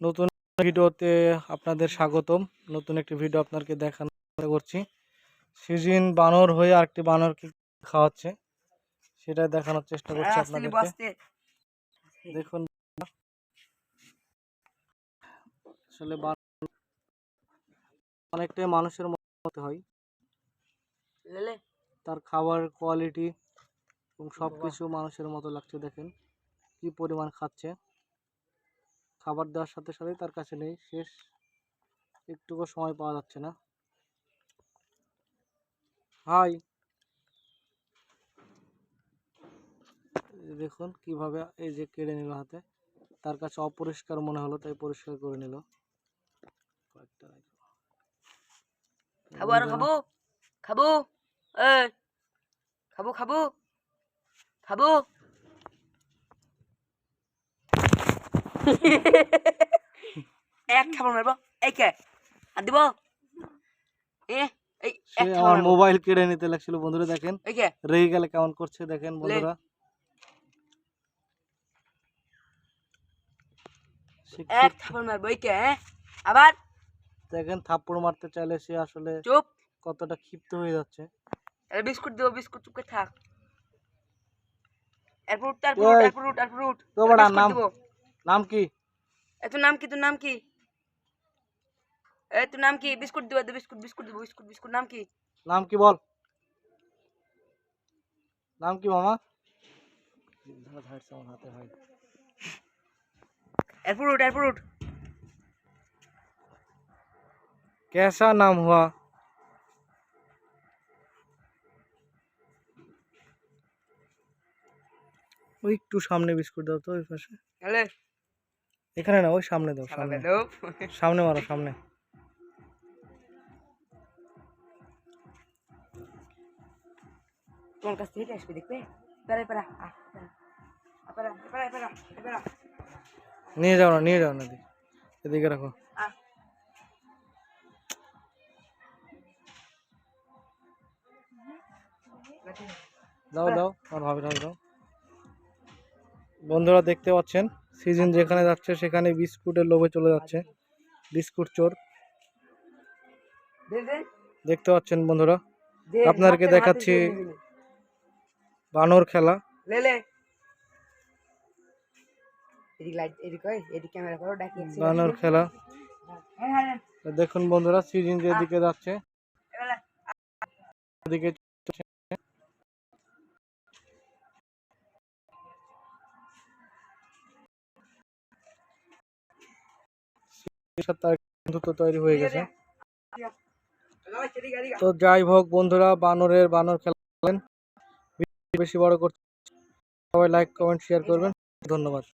নতুন ভিডিওতে আপনাদের স্বাগতম। নতুন একটি ভিডিও আপনাকে দেখানোর করছি। সিজিন বানর হয়ে আরেকটি বানরকে খাওয়াচ্ছে। সেটা দেখানোর চেষ্টা করছি আসতে আপনাদেরকে। দেখুন। আসলে বানর অনেকটাই মানুষের মতো হয়। তার খাবার কোয়ালিটি এবং সব কিছু মানুষের মতো লাগছে দেখেন। কি পরিমাণ খাচ্ছে। খাবার দেওয়ার সাথে সাথেই তার কাছে নেই। শেষ একটুকু সময় পাওয়া যাচ্ছে না। হাই। দেখুন কীভাবে এই যে কেড়ে নিল হাতে। তার কাছে অপরিষ্কার মনে হলো তাই পরিষ্কার করে নিল। খাব আর খাব? খাব? খাব খাব? খাব? এক খাবার মারবো। এই কে? আর দিব? এ এই এক খাবার মোবাইল কেড়ে নিতে লাগছিল বন্ধুরা দেখেন। এই কে? রেগে গেলে কেমন করছে দেখেন বন্ধুরা। এক মারবো এই কে? হ্যাঁ? আবার? দেখেন থাপ্পড় মারতে চাইলে সে আসলে চুপ। কতটা ক্ষিপ্ত হয়ে যাচ্ছে। এর বিস্কুট দিব বিস্কুট চুপকে থাক। এরপর উঠ তারপর উঠ। এরপর উঠ এরপর উঠ। তো বাড়া, নাম- নাম কি এ তোর নাম কি তোর নাম কি এ তোর নাম কি বিস্কুট দিব দে বিস্কুট বিস্কুট দিব বিস্কুট বিস্কুট নাম কি নাম কি বল নাম কি মামা ধরা ধারছে আমার হাতে ভাই এরপর উঠ এরপর উঠ कैसा नाम हुआ ওই একটু সামনে বিস্কুট দাও তো ওই পাশে হ্যালো এখানে না ওই সামনে দাও সামনে সামনে। মারো সামনে। তোমার কাছ থেকে আসবে দেখবে? পেরা পেরা পেরা পেরা পেরা পেরা নিয়ে যাও না নিয়ে যাও না এদিকে। রাখো। দাও দাও আর ভাবে দাও দাও। বন্ধুরা দেখতে পাচ্ছেন? সিজন যেখানে যাচ্ছে সেখানে বিস্কুটের লোভে চলে যাচ্ছে। বিস্কুট চোর। দেখতে পাচ্ছেন বন্ধুরা? আপনাদেরকে দেখাচ্ছি বানর খেলা। বানর খেলা। দেখুন বন্ধুরা, সিজন যেদিকে যাচ্ছে। তার বন্ধুত্ব তৈরি হয়ে গেছে। তো যাই হোক বন্ধুরা বানরের বানর খেলেন। বেশি বড় করতে সবাই লাইক কমেন্ট শেয়ার করবেন। ধন্যবাদ।